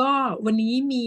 ก็วันนี้มี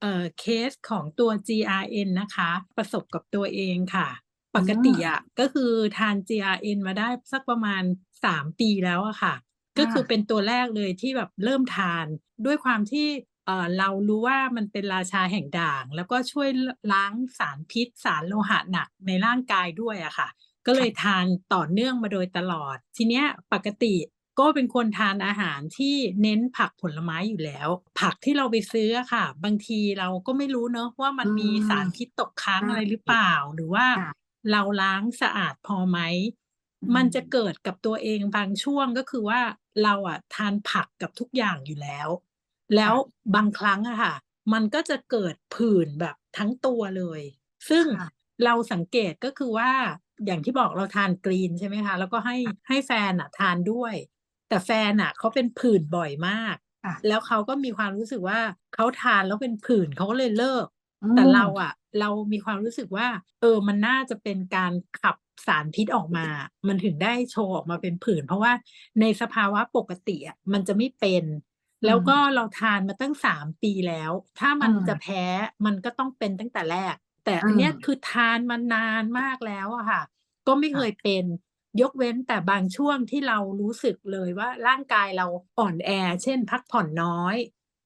เอ่อเคสของตัว GRN นะคะ ประสบกับตัวเองค่ะ ปกติอะก็คือทาน GRN มาได้สักประมาณ 3 ปีแล้วอะค่ะ ก็คือค่ะเป็นตัวแรกเลยที่แบบเริ่มทานด้วยความที่เอ่อเรารู้ว่ามันเป็นราชาแห่งด่าง แล้วก็ช่วยลล้างสารพิษ สารโลหะหนักในร่างกายด้วยอะค่ะ ก็เลยทานต่อเนื่องมาโดยตลอด ทีเนี้ยปกติ ก็เป็นคนทานอาหารที่เน้นผักผลไม้อยู่แล้ว ผักที่เราไปซื้ออะค่ะ บางทีเราก็ไม่รู้เนาะว่ามันอืมีสารมพิษตกค้างใช่อะไรหรือเปล่า หรือว่าค่ะเราล้างสะอาดพอไหมอืมันจะมเกิดกับตัวเองบางช่วงก็คือว่าเราอะทานผักกับทุกอย่างอยู่แล้ว แล้ค่วะบางครั้งอะค่ะ มันก็จะเกิดผื่นแบบทั้งตัวเลย ซึ่งค่ะเราสังเกตก็คือว่าอย่างที่บอกเราทานกรีนใช่ไหมคะ แล้วก็ให้ค่ะให้แฟนน่ะทานด้วย แต่แฟนน่ะเขาเป็นผื่นบ่อยมากค่ะแล้วเขาก็มีความรู้สึกว่าเขาทานแล้วเป็นผื่นเขาก็เลยเลิกอืแต่เรามอะเรามีความรู้สึกว่า เออมันน่าจะเป็นการขับสารพิษออกมา มันถึงได้โชว์ออกมาเป็นผื่น เพราะว่าในสภาวะปกติอะมันจะไม่เป็นอืแล้วก็มเราทานมาตั้ง3ปีแล้ว ถ้าเมันจะออแพ้มันก็ต้องเป็นตั้งแต่แรก แต่เอันเนี้ยออคือทานมานานมากแล้วอะค่ะ ก็ไม่คเค่ะยเป็น ยกเว้นแต่บางช่วงที่เรารู้สึกเลยว่าร่างกายเราอ่อนแอ เช่น พักผ่อนน้อย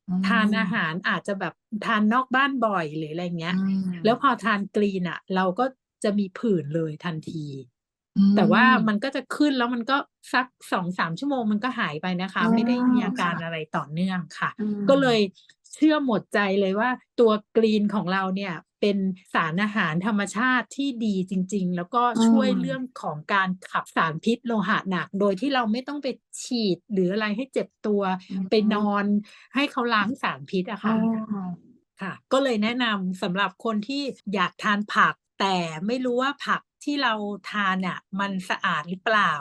อืทานอามหารอาจจะแบบทานนอกบ้านบ่อยหรืออะไรเงี้อืยแล้วพมอทานกรีนอะเราก็จะมีผื่นเลยทันทีอืแต่ว่ามมมันก็จะขึ้นแล้วมันก็สัก2-3ชั่วโมงมันก็หายไปนะคอ๋ะอไม่ได้มีอาคกา่ะรอะไรต่อเนื่องค่ะอืก็เลยมเชื่อหมดใจเลยว่าตัวกรีนของเราเนี่ย เป็นสารอาหารธรรมชาติที่ดีจริง ๆ แล้วก็อืช่วยเรื่อมงของการขับสารพิษโลหะหนัก โดยที่เราไม่ต้องไปฉีดหรืออะไรให้เจ็บตัวอืไปนมอนให้เขาล้างสารพิษอะเอค่ะอค่ะ ก็เลยแนะนำสำหรับคนที่อยากทานผัก แต่ไม่รู้ว่าผักที่เราทานน่ะมันสะอาดหรือเปล่า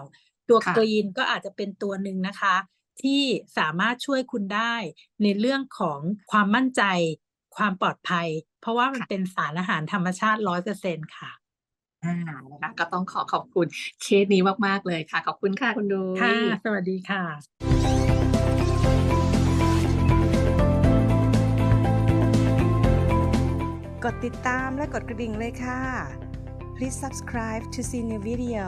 ตัวค่กะรีนก็อาจจะเป็นตัวหนึ่งนะคะ ที่สามารถช่วยคุณได้ในเรื่องของความมั่นใจ ความปลอดภัย เพราะว่ามัคน่ะเป็นสารอาหารธรรมชาติ100%ค่ะอานะคะก็ต้องขอขอบคุณเคสนี้มาก ๆ เลยค่ะ ขอบคุณค่ะคุณนุ้ค่ะยสวัสดีค่ะกดติดตามและกดกระดิ่งเลยค่ะ Please subscribe to see new video